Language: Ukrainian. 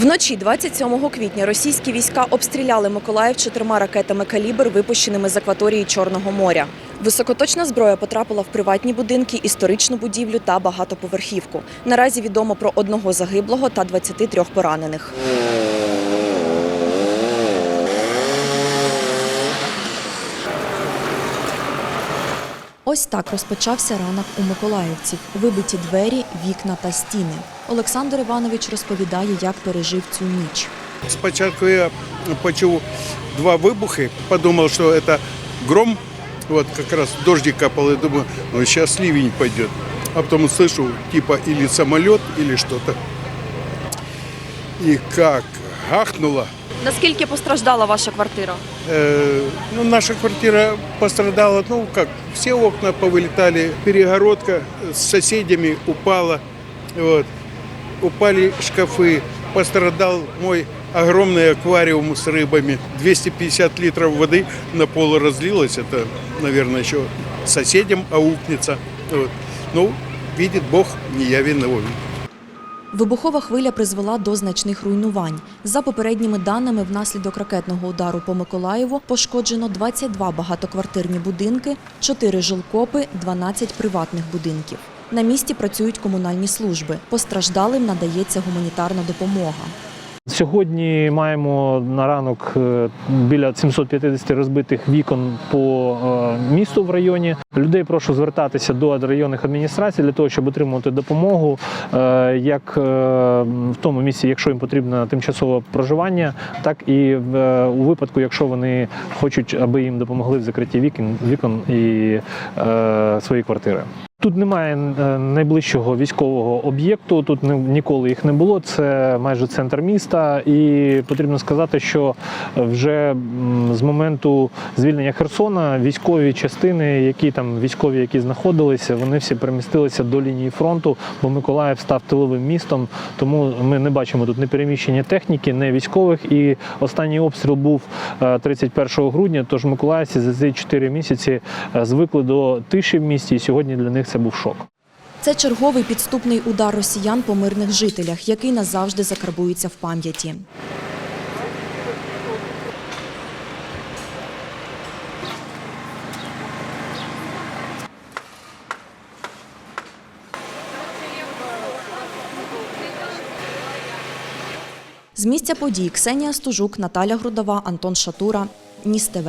Вночі 27 квітня російські війська обстріляли Миколаїв чотирма ракетами калібр, випущеними з акваторії Чорного моря. Високоточна зброя потрапила в приватні будинки, історичну будівлю та багатоповерхівку. Наразі відомо про одного загиблого та 23 поранених. Ось так розпочався ранок у миколаївців. Вибиті двері, вікна та стіни. Олександр Іванович розповідає, як пережив цю ніч. Спочатку я почув два вибухи, подумав, що це гром, вот как раз дождик капал, и думаю, ну сейчас ливень пойдет. А потом слышу, типа или самолет, или что-то. И как гахнуло. Наскільки постраждала ваша квартира? Э, ну, наша квартира пострадала, ну как, все окна повылетали, перегородка с соседями упала, вот. упали шкафы, пострадал мой огромный аквариум с рыбами. 250 литров воды на пол разлилось, это, наверное, еще соседям аукнется. Вот. Ну, видит Бог, не я виноват. Вибухова хвиля призвела до значних руйнувань. За попередніми даними, внаслідок ракетного удару по Миколаєву пошкоджено 22 багатоквартирні будинки, 4 жилкопи, 12 приватних будинків. На місці працюють комунальні служби. Постраждалим надається гуманітарна допомога. Сьогодні маємо на ранок е, біля 750 розбитих вікон по е, місту в районі. Людей прошу звертатися до районних адміністрацій для того, щоб отримувати допомогу, е, як в тому місці, якщо їм потрібно тимчасове проживання, так і у випадку, якщо вони хочуть, аби їм допомогли в закритті вікон, вікон і свої квартири. Тут немає е, найближчого військового об'єкту. Тут ніколи їх не було. Це майже центр міста, і потрібно сказати, що вже з моменту звільнення Херсона військові частини, які там військові, які знаходилися, вони всі перемістилися до лінії фронту, бо Миколаїв став тиловим містом. Тому ми не бачимо тут ні переміщення техніки, ні військових. І останній обстріл був е, 31 грудня. Тож миколаївці за ці 4 місяці е, звикли до тиші в місті, і сьогодні для них це був шок. Це черговий підступний удар росіян по мирних жителях, який назавжди закарбується в пам'яті. З місця подій Ксенія Стужук, Наталя Грудова, Антон Шатура, Ніс ТВ.